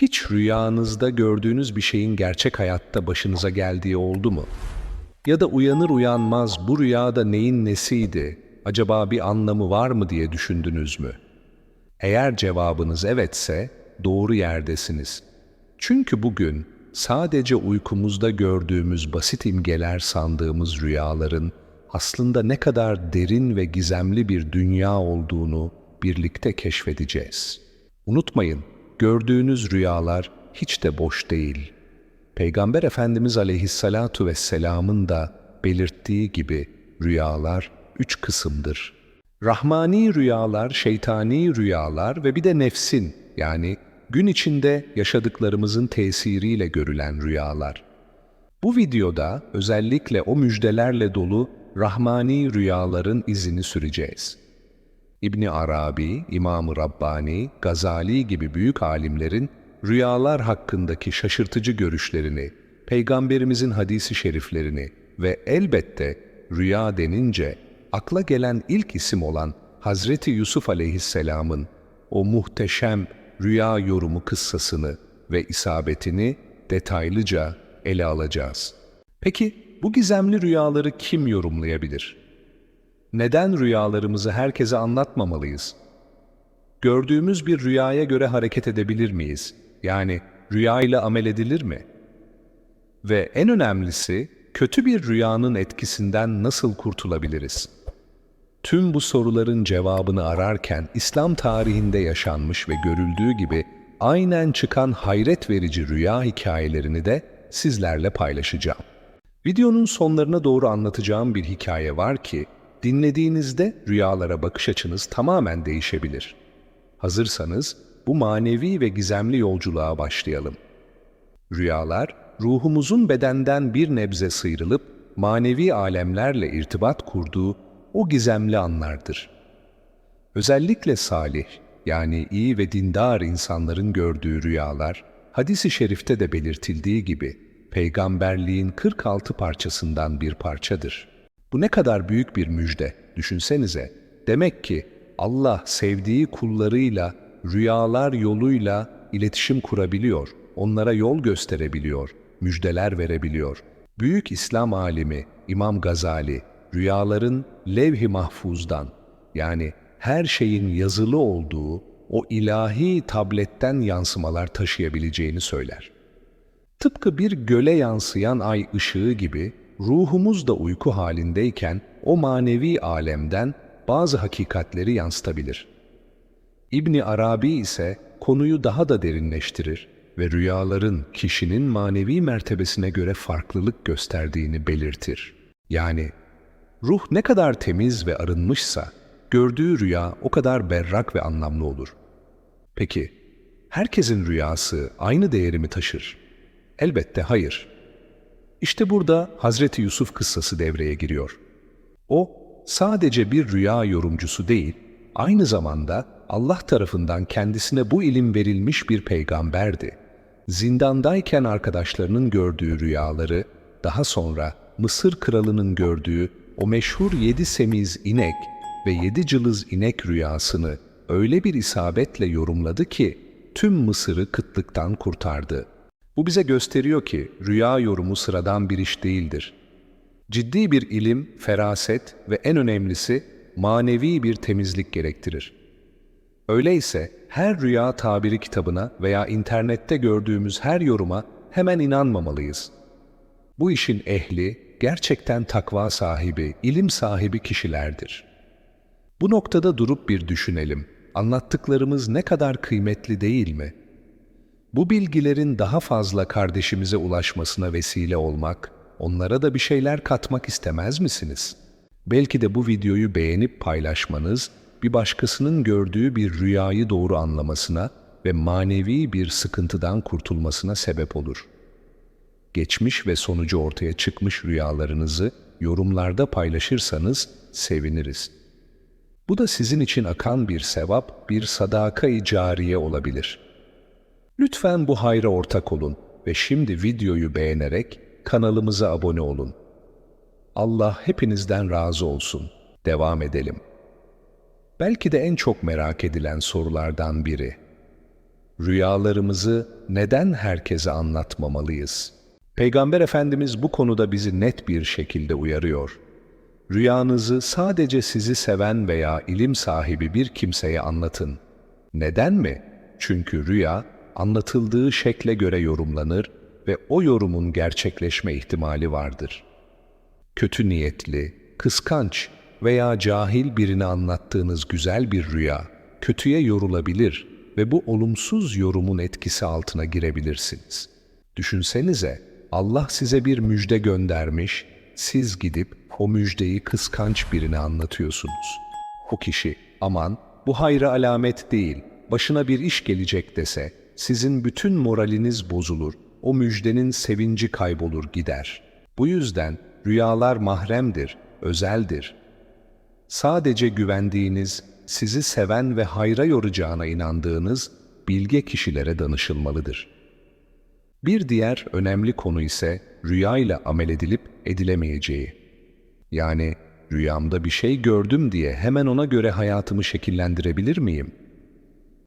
Hiç rüyanızda gördüğünüz bir şeyin gerçek hayatta başınıza geldiği oldu mu? Ya da uyanır uyanmaz bu rüyada neyin nesiydi, acaba bir anlamı var mı diye düşündünüz mü? Eğer cevabınız evetse doğru yerdesiniz. Çünkü bugün sadece uykumuzda gördüğümüz basit imgeler sandığımız rüyaların aslında ne kadar derin ve gizemli bir dünya olduğunu birlikte keşfedeceğiz. Unutmayın, gördüğünüz rüyalar hiç de boş değil. Peygamber Efendimiz aleyhissalatu vesselamın da belirttiği gibi rüyalar üç kısımdır. Rahmani rüyalar, şeytani rüyalar ve bir de nefsin yani gün içinde yaşadıklarımızın tesiriyle görülen rüyalar. Bu videoda özellikle o müjdelerle dolu rahmani rüyaların izini süreceğiz. İbni Arabi, İmam-ı Rabbani, Gazali gibi büyük alimlerin rüyalar hakkındaki şaşırtıcı görüşlerini, peygamberimizin hadisi şeriflerini ve elbette rüya denince akla gelen ilk isim olan Hazreti Yusuf aleyhisselamın o muhteşem rüya yorumu kıssasını ve isabetini detaylıca ele alacağız. Peki bu gizemli rüyaları kim yorumlayabilir? Neden rüyalarımızı herkese anlatmamalıyız? Gördüğümüz bir rüyaya göre hareket edebilir miyiz? Yani rüya ile amel edilir mi? Ve en önemlisi, kötü bir rüyanın etkisinden nasıl kurtulabiliriz? Tüm bu soruların cevabını ararken İslam tarihinde yaşanmış ve görüldüğü gibi aynen çıkan hayret verici rüya hikayelerini de sizlerle paylaşacağım. Videonun sonlarına doğru anlatacağım bir hikaye var ki dinlediğinizde rüyalara bakış açınız tamamen değişebilir. Hazırsanız bu manevi ve gizemli yolculuğa başlayalım. Rüyalar, ruhumuzun bedenden bir nebze sıyrılıp manevi alemlerle irtibat kurduğu o gizemli anlardır. Özellikle salih, yani iyi ve dindar insanların gördüğü rüyalar, hadisi şerifte de belirtildiği gibi peygamberliğin 46 parçasından bir parçadır. Bu ne kadar büyük bir müjde, düşünsenize. Demek ki Allah sevdiği kullarıyla rüyalar yoluyla iletişim kurabiliyor, onlara yol gösterebiliyor, müjdeler verebiliyor. Büyük İslam alimi İmam Gazali, rüyaların levh-i mahfuzdan yani her şeyin yazılı olduğu o ilahi tabletten yansımalar taşıyabileceğini söyler. Tıpkı bir göle yansıyan ay ışığı gibi ruhumuz da uyku halindeyken o manevi alemden bazı hakikatleri yansıtabilir. İbni Arabi ise konuyu daha da derinleştirir ve rüyaların kişinin manevi mertebesine göre farklılık gösterdiğini belirtir. Yani ruh ne kadar temiz ve arınmışsa gördüğü rüya o kadar berrak ve anlamlı olur. Peki herkesin rüyası aynı değeri mi taşır? Elbette hayır. İşte burada Hazreti Yusuf kıssası devreye giriyor. O sadece bir rüya yorumcusu değil, aynı zamanda Allah tarafından kendisine bu ilim verilmiş bir peygamberdi. Zindandayken arkadaşlarının gördüğü rüyaları, daha sonra Mısır kralının gördüğü o meşhur yedi semiz inek ve yedi cılız inek rüyasını öyle bir isabetle yorumladı ki tüm Mısır'ı kıtlıktan kurtardı. Bu bize gösteriyor ki rüya yorumu sıradan bir iş değildir. Ciddi bir ilim, feraset ve en önemlisi manevi bir temizlik gerektirir. Öyleyse her rüya tabiri kitabına veya internette gördüğümüz her yoruma hemen inanmamalıyız. Bu işin ehli gerçekten takva sahibi, ilim sahibi kişilerdir. Bu noktada durup bir düşünelim. Anlattıklarımız ne kadar kıymetli değil mi? Bu bilgilerin daha fazla kardeşimize ulaşmasına vesile olmak, onlara da bir şeyler katmak istemez misiniz? Belki de bu videoyu beğenip paylaşmanız, bir başkasının gördüğü bir rüyayı doğru anlamasına ve manevi bir sıkıntıdan kurtulmasına sebep olur. Geçmiş ve sonucu ortaya çıkmış rüyalarınızı yorumlarda paylaşırsanız seviniriz. Bu da sizin için akan bir sevap, bir sadaka-i cariye olabilir. Lütfen bu hayra ortak olun ve şimdi videoyu beğenerek kanalımıza abone olun. Allah hepinizden razı olsun. Devam edelim. Belki de en çok merak edilen sorulardan biri. Rüyalarımızı neden herkese anlatmamalıyız? Peygamber Efendimiz bu konuda bizi net bir şekilde uyarıyor. Rüyanızı sadece sizi seven veya ilim sahibi bir kimseye anlatın. Neden mi? Çünkü rüya anlatıldığı şekle göre yorumlanır ve o yorumun gerçekleşme ihtimali vardır. Kötü niyetli, kıskanç veya cahil birini anlattığınız güzel bir rüya kötüye yorulabilir ve bu olumsuz yorumun etkisi altına girebilirsiniz. Düşünsenize, Allah size bir müjde göndermiş, siz gidip o müjdeyi kıskanç birine anlatıyorsunuz. O kişi, aman bu hayra alamet değil, başına bir iş gelecek dese, sizin bütün moraliniz bozulur, o müjdenin sevinci kaybolur gider. Bu yüzden rüyalar mahremdir, özeldir. Sadece güvendiğiniz, sizi seven ve hayra yoracağına inandığınız bilge kişilere danışılmalıdır. Bir diğer önemli konu ise rüyayla amel edilip edilemeyeceği. Yani rüyamda bir şey gördüm diye hemen ona göre hayatımı şekillendirebilir miyim?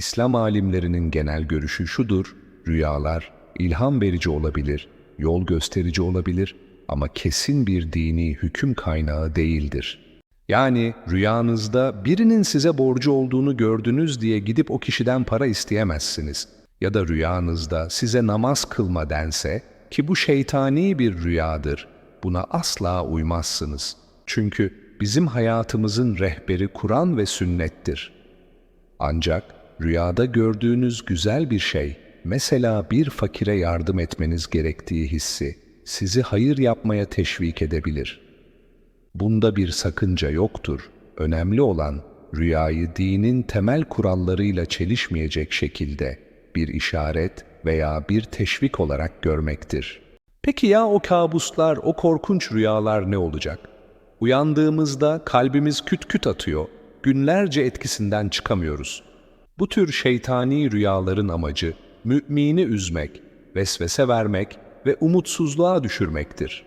İslam alimlerinin genel görüşü şudur, rüyalar ilham verici olabilir, yol gösterici olabilir ama kesin bir dini hüküm kaynağı değildir. Yani rüyanızda birinin size borcu olduğunu gördünüz diye gidip o kişiden para isteyemezsiniz. Ya da rüyanızda size namaz kılma dense ki bu şeytani bir rüyadır. Buna asla uymazsınız. Çünkü bizim hayatımızın rehberi Kur'an ve sünnettir. Ancak rüyada gördüğünüz güzel bir şey, mesela bir fakire yardım etmeniz gerektiği hissi, sizi hayır yapmaya teşvik edebilir. Bunda bir sakınca yoktur. Önemli olan rüyayı dinin temel kurallarıyla çelişmeyecek şekilde bir işaret veya bir teşvik olarak görmektir. Peki ya o kabuslar, o korkunç rüyalar ne olacak? Uyandığımızda kalbimiz küt küt atıyor, günlerce etkisinden çıkamıyoruz. Bu tür şeytani rüyaların amacı mümini üzmek, vesvese vermek ve umutsuzluğa düşürmektir.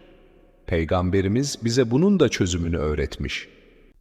Peygamberimiz bize bunun da çözümünü öğretmiş.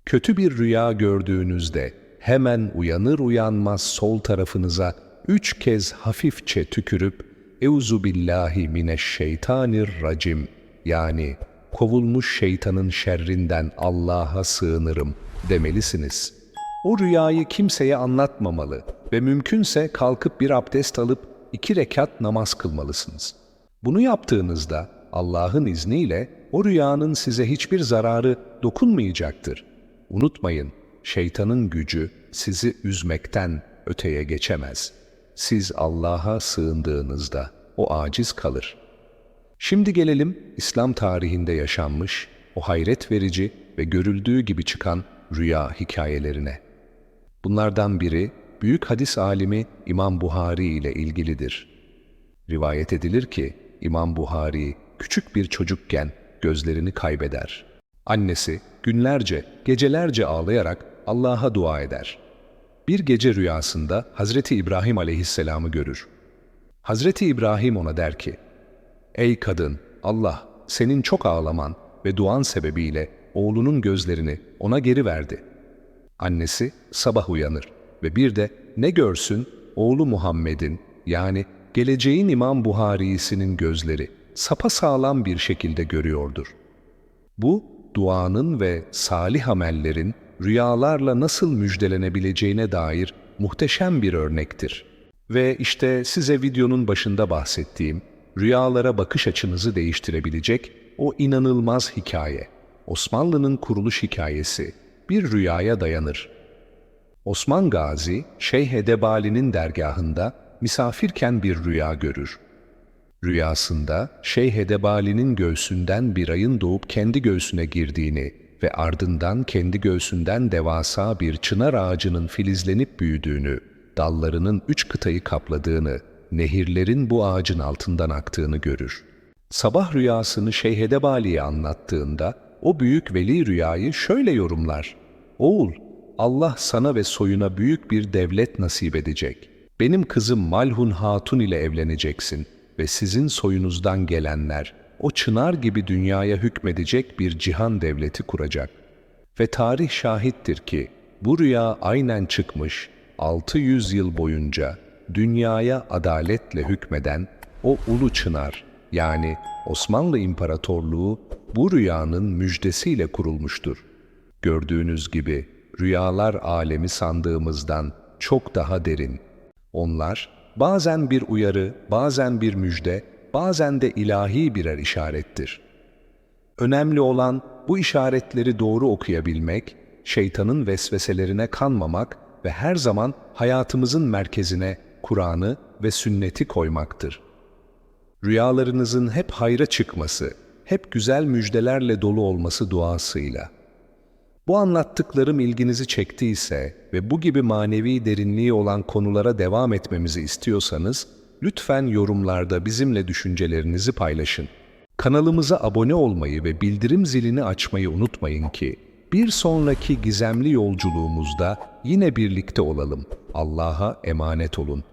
Kötü bir rüya gördüğünüzde hemen uyanır uyanmaz sol tarafınıza üç kez hafifçe tükürüp Euzu billahi mineşşeytanirracim yani kovulmuş şeytanın şerrinden Allah'a sığınırım demelisiniz. O rüyayı kimseye anlatmamalı ve mümkünse kalkıp bir abdest alıp iki rekat namaz kılmalısınız. Bunu yaptığınızda Allah'ın izniyle o rüyanın size hiçbir zararı dokunmayacaktır. Unutmayın, şeytanın gücü sizi üzmekten öteye geçemez. Siz Allah'a sığındığınızda o aciz kalır. Şimdi gelelim İslam tarihinde yaşanmış, o hayret verici ve görüldüğü gibi çıkan rüya hikayelerine. Bunlardan biri büyük hadis alimi İmam Buhari ile ilgilidir. Rivayet edilir ki İmam Buhari küçük bir çocukken gözlerini kaybeder. Annesi günlerce, gecelerce ağlayarak Allah'a dua eder. Bir gece rüyasında Hazreti İbrahim aleyhisselamı görür. Hazreti İbrahim ona der ki, Ey kadın, Allah senin çok ağlaman ve duan sebebiyle oğlunun gözlerini ona geri verdi. Annesi sabah uyanır ve bir de ne görsün oğlu Muhammed'in yani geleceğin İmam Buhari'sinin gözleri sapa sağlam bir şekilde görüyordur. Bu, duanın ve salih amellerin rüyalarla nasıl müjdelenebileceğine dair muhteşem bir örnektir. Ve işte size videonun başında bahsettiğim, rüyalara bakış açınızı değiştirebilecek o inanılmaz hikaye, Osmanlı'nın kuruluş hikayesi, bir rüyaya dayanır. Osman Gazi, Şeyh Edebali'nin dergahında misafirken bir rüya görür. Rüyasında Şeyh Edebali'nin göğsünden bir ayın doğup kendi göğsüne girdiğini ve ardından kendi göğsünden devasa bir çınar ağacının filizlenip büyüdüğünü, dallarının üç kıtayı kapladığını, nehirlerin bu ağacın altından aktığını görür. Sabah rüyasını Şeyh Edebali'ye anlattığında o büyük veli rüyayı şöyle yorumlar. Oğul, Allah sana ve soyuna büyük bir devlet nasip edecek. Benim kızım Malhun Hatun ile evleneceksin ve sizin soyunuzdan gelenler o çınar gibi dünyaya hükmedecek bir cihan devleti kuracak. Ve tarih şahittir ki bu rüya aynen çıkmış 600 yıl boyunca dünyaya adaletle hükmeden o ulu çınar yani Osmanlı İmparatorluğu bu rüyanın müjdesiyle kurulmuştur. Gördüğünüz gibi rüyalar alemi sandığımızdan çok daha derin. Onlar bazen bir uyarı, bazen bir müjde, bazen de ilahi birer işarettir. Önemli olan bu işaretleri doğru okuyabilmek, şeytanın vesveselerine kanmamak ve her zaman hayatımızın merkezine Kur'an'ı ve sünneti koymaktır. Rüyalarınızın hep hayra çıkması, hep güzel müjdelerle dolu olması duasıyla. Bu anlattıklarım ilginizi çektiyse ve bu gibi manevi derinliği olan konulara devam etmemizi istiyorsanız, lütfen yorumlarda bizimle düşüncelerinizi paylaşın. Kanalımıza abone olmayı ve bildirim zilini açmayı unutmayın ki, bir sonraki gizemli yolculuğumuzda yine birlikte olalım. Allah'a emanet olun.